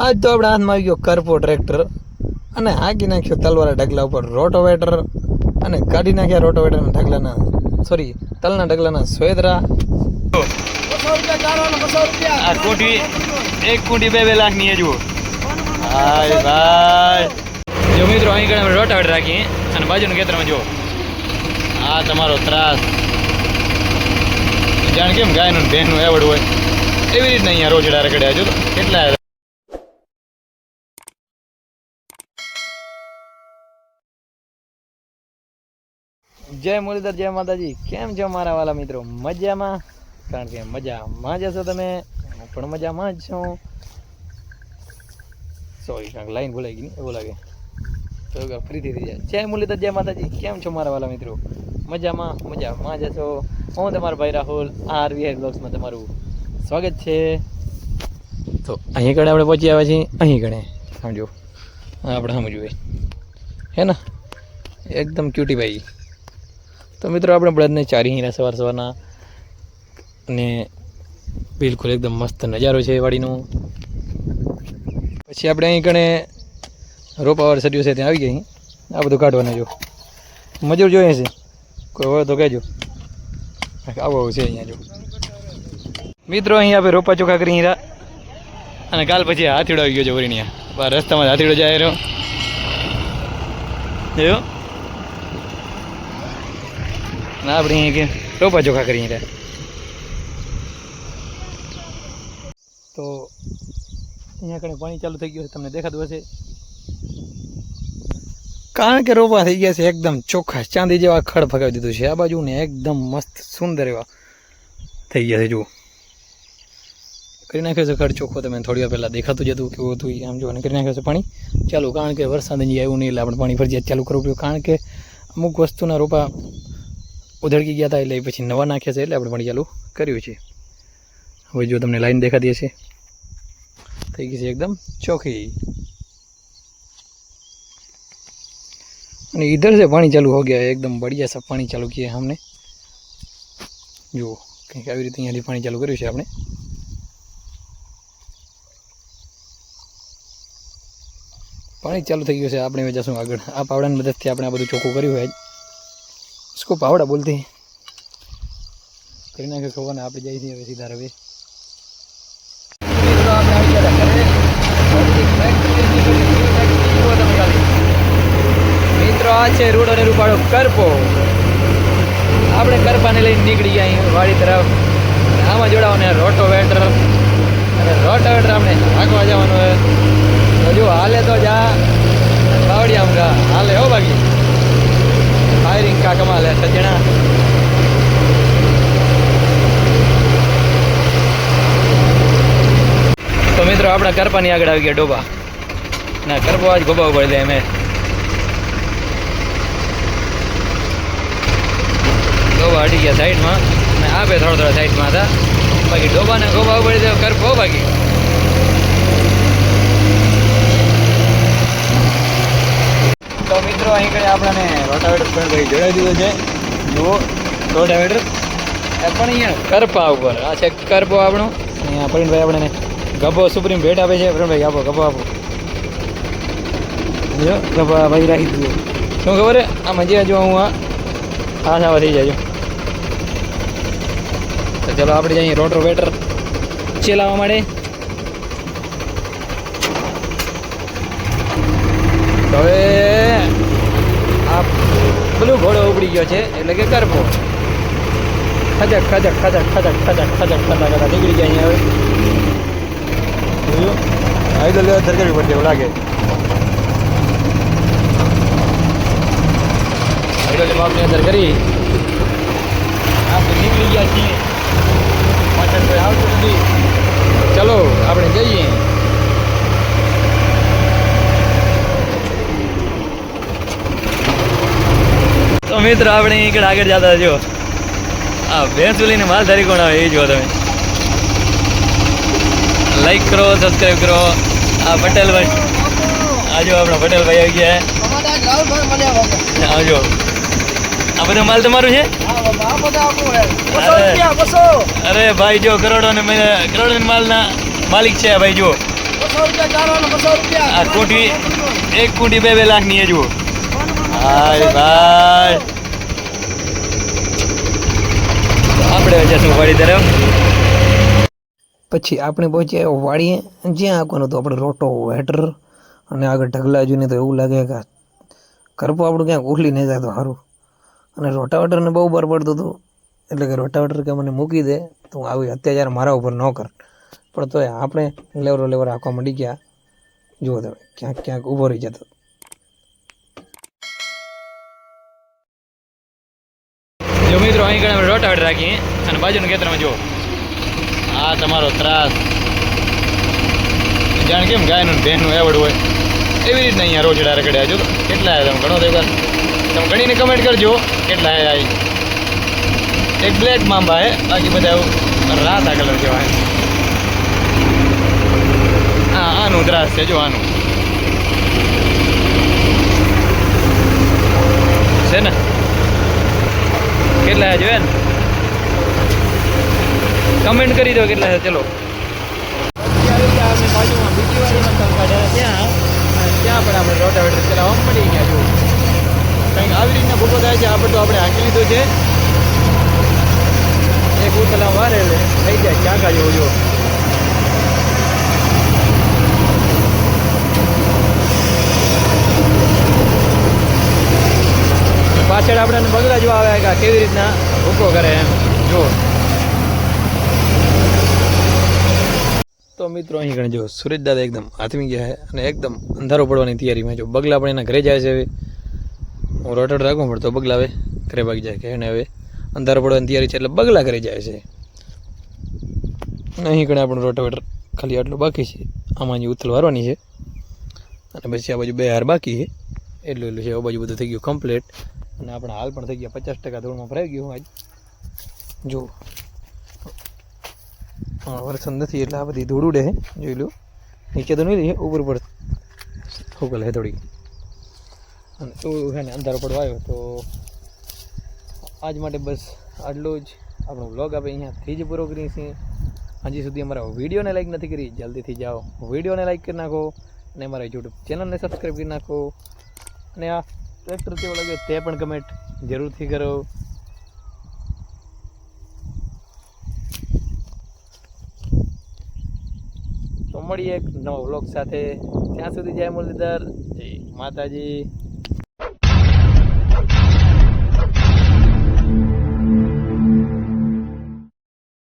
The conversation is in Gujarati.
આજ તો આપણા હાથમાં આવી ગયો કરપો ટ્રેક્ટર અને હાંકી નાખ્યો તલવાળા ઢગલા ઉપર રોટોવેટર અને કાઢી નાખ્યા રોટોવેટરના ઢગલાના સોરી તલના ઢગલાના આ કોઠી એક કોઠી બે બે લાખની જુઓ હાય ભાઈ. જો મિત્રો અહીં કણે આપણે રોટાવેટર રાખીએ અને બાજુનું ખેતરમાં જુઓ. આ તમારો ત્રાસ. જાણ કેમ ગાયનું ને ભેંસનું એવડ હોય. એવી રીતના અહીંયા રોજડા રખડ્યા જો કેટલા જય મુરલીધર, જય માતાજી. કેમ છો મારા વાલા મિત્રો? મજામાં? કારણ કે મજામાં જ હશો તમે. હું પણ મજામાં જ છું. સોરી કાંક લાઈન ભૂલાઈ ગઈ એવું લાગે. તો ફ્રીથી થઈ જાય. જય મુરલીધર, જય માતાજી. કેમ છો મારા વાલા મિત્રો? મજામાં મજામાં જ હશો. હું તમારો ભાઈ રાહુલ આરવીઆઈ બ્લોગ્સમાં તમારું સ્વાગત છે. તો અહીં કણે આપણે પહોંચી આવ્યા છીએ? અહીં કણે. સમજો. આપણે સમજવું હે ને? એકદમ ક્યુટી ભાઈ. તો મિત્રો આપણે બળદને ચારી હીરા સવાર સવારના અને બિલકુલ એકદમ મસ્ત નજારો છે વાડીનો. પછી આપણે અહીં કણે રોપાવાર સર્યું છે, ત્યાં આવી ગઈ આ બધું કાઢવાના જો. મજૂર જોઈએ છે. કોઈ હોય તો કહેજો. આવું આવું છે અહીંયા જો. મિત્રો અહીં આપણે રોપા ચોખા કરી હીરા. અને કાલ પછી હાથીડો આવી ગયો છે વરીણિયા રસ્તામાં હાથીડો જાય રહ્યો. ના, આપણે અહીંયા કે રોપા ચોખા કરીએ ત્યાં તો અહીંયા કણે પાણી ચાલુ થઈ ગયું છે, તમને દેખાતું હશે. કારણ કે રોપા થઈ ગયા છે એકદમ ચોખ્ખા, ચાંદી જેવા ખડ ફગાવી દીધું છે. આ બાજુ ને એકદમ મસ્ત, સુંદર એવા થઈ ગયા છે, જુઓ. કરી નાખ્યો છે ખડ ચોખ્ખો, તમે થોડી વાર પહેલાં દેખાતું જતું કેવું હતું, આમ જો અને કરી નાખ્યો છે પાણી. ચાલુ, કારણ કે વરસાદ હજી આવ્યું નહીં, એટલે આપણે પાણી ફરજિયાત ચાલુ કરવું પડ્યું. કારણ કે અમુક વસ્તુના રોપા ઉધડકી ગયા હતા એટલે પછી નવા નાખ્યા છે એટલે આપણે પાણી ચાલુ કર્યું છે હવે જો તમને લાઈન દેખાતી હશે થઈ ગઈ છે એકદમ ચોખ્ખી અને इधर से पानी चालू हो गया है एकदम बढ़िया सा पानी चालू किया है हमने જુઓ કંઈક આવી રીતે અહીંયાથી પાણી ચાલુ કર્યું છે આપણે પાણી ચાલુ થઈ ગયું છે આપણે હવે જશું આગળ આ પાવડાની મદદથી આપણે આ બધું ચોખ્ખું કર્યું હોય इसको पावड़ा बोलते हैं કરી નાખ્યો ખબર ને આપણે જઈએ છીએ હવે સીધા રવે મિત્રો આ છે રૂડો ને રૂપાળો કરપો આપણે કરપાને લઈને નીકળી ગયા અહીં વાડી તરફ અને આમાં જોડાવાનું રોટોવેટર અને રોટોવેટર આપણે હાંકવા જવાનું હોય તો જો હાલે તો જા બાવડી આમ ગા હાલે હો બાકી ફાયરિંગ કાકમાં લે હે સજણા તો મિત્રો, આપણા કરપાની આગળ આવી ગયા ડોબા. ના, કરપો આજ ગોબા ઉપર દે અમે ડોબા હટી ગયા સાઈડમાં. અને આપે થોડા થોડા સાઈડમાં હતા. બાકી ડોબાને ગોબા ઉપર દે કરપો બાકી. મિત્રો અહીં કઈ આપણને રોટાવેટર પણ ભાઈ જોડાઈ દીધો છે? જુઓ રોટાવેટર પણ અહીંયા કરપા ઉપર. આ છે કરપો આપણો. અહીંયા પ્રવીણભાઈ આપણને ગભો સુપ્રીમ ભેટ આપે છે. પ્રવીણભાઈ, આપો, ગભો આપો. જો ગભા ભાઈ રાખી દીધો. શું ખબર હે? આ જે જો હું આ આશાવા સાવા થઈ જાય તો ચલો આપણે જઈએ રોટોવેટર ચલાવવા માટે. હવે આ પેલું ઘોડો ઉપડી ગયો છે એટલે કે કરવો. ખજક ખજક ખજક ખજક ખજક ખજક ખતા ખતા નીકળી ગયા અહીંયા હવે. આઈડલ ધરકડવી પડશે એવું લાગે. આઈડલ બાપની અંદર કરી. આપણે નીકળી ગયા છીએ. પાછળ કોઈ આવતું નથી. મિત્ર આપણે આગળ આગળ જતા જો. આ ભેંસ લઈને માલધારી કોણ આવે એ જુઓ તમે. લાઈક કરો સબસ્ક્રાઈબ કરો. આ પટેલભાઈ. આ જો આપણા પટેલભાઈ આવી ગયા આવજો આ બધો માલ તમારું છે? અરે. ભાઈ જો કરોડો ને કરોડો માલના માલિક છે ભાઈ જો આ કુંડી એક કુંડી બે બે લાખની જુઓ. હા ભાઈ. આપણે જશું વાડી તરફ પછી આપણે પહોંચ્યા વાડીએ જ્યાં આંકવાનું હતું આપણે રોટો વેટર અને આગળ ઢગલા જોઈને તો એવું લાગે કે કરપો આપણું ક્યાંક ઉખલી નહીં જાય તો સારું. અને રોટાવેટરને બહુ બર પડતું હતું. એટલે કે રોટાવેટર કે મને મૂકી દે, તો હું આવી અત્યાચાર મારા ઉપર ન કર. પણ તોય આપણે લેવરો લેવર આંખવા મળી ગયા. જુઓ તમે, ક્યાંક ક્યાંક ઊભો રહી જતો જો મિત્રો અહીં આગળ અમે રોટાવેટર રાખીએ. અને બાજુનું ખેતરમાં જુઓ. આ તમારો ત્રાસ. જાણ કેમ ગાયનું ને ભેંસનું એવડ હોય. એવી રીતના અહીંયા રોજડા રખડ્યા. જો કેટલા આવ્યા તમે? ઘણો તો તમે ગણીને કમેન્ટ કરજો. કેટલા આવ્યા એક બ્લેક માંબા હે. બાકી બધા રાતા કલર કહેવાય. હા આનું ત્રાસ છે, જો આનું. છે ને? કેટલા જોયા ને? કમેન્ટ કરી દો કેટલા છે, ચલો. ત્યાં પણ આપણે રોટાવેટર ચલાવવા મળી ગયા જો કંઈક આવી રીતના ભૂકો થાય છે આ બધું આપણે હાંકી લીધું છે. એક ઉતલા વારે થઈ જાય, ક્યાં જેવું જો પાછળ આપણે બગલા જોવા આવે કે કેવી રીતના ભૂકો કરે એમ. જો તો મિત્રો, અહીં ગણે જો સુરેશ દાદા એકદમ હાથમી ગયા છે અને એકદમ અંધારો પડવાની તૈયારીમાં જો બગલા પણ એના ઘરે જાય છે હવે. હું રોટોટ રાખું પડતો બગલા હવે ઘરે ભાગી જાય. કે એને હવે અંધારો પડવાની તૈયારી છે એટલે બગલા ઘરે જાય છે. અહીં ગણે આપણું રોટાવેટર ખાલી આટલું બાકી છે. આમાં જે ઉથલ વારવાની છે. અને પછી આ બાજુ બે હાર બાકી છે. એટલું એટલું છે. આ બાજુ બધું થઈ ગયું કમ્પ્લીટ અને આપણે હાલ પણ થઈ ગયા પચાસ ટકા ધૂળમાં ભરાઈ ગયું આજ. જો. હા વરસાદ નથી, એટલે આ બધી ધૂળ ઉડે જોઈ લો. નીચે તો નહીં ઉપર ઉપર થોકલ હે થોડી. અને એવું છે ને અંધારો પડવા આવ્યો, તો આજ માટે બસ આટલો જ આપણો વ્લોગ આપણે અહીંયાથી જ પૂરો કરીએ છીએ. હજી સુધી અમારા વિડીયોને લાઈક નથી કરી, જલ્દીથી જાઓ. વિડીયોને લાઈક કરી નાખો અને અમારા યુટ્યુબ ચેનલને સબસ્ક્રાઈબ કરી નાખો. અને આ ટ્રેક્ટર કેવો લાગ્યો તે પણ કમેન્ટ જરૂરથી કરો. તો મળીએ એક નવો વ્લોગ સાથે. ત્યાં સુધી જય મુરલીધર. જય માતાજી.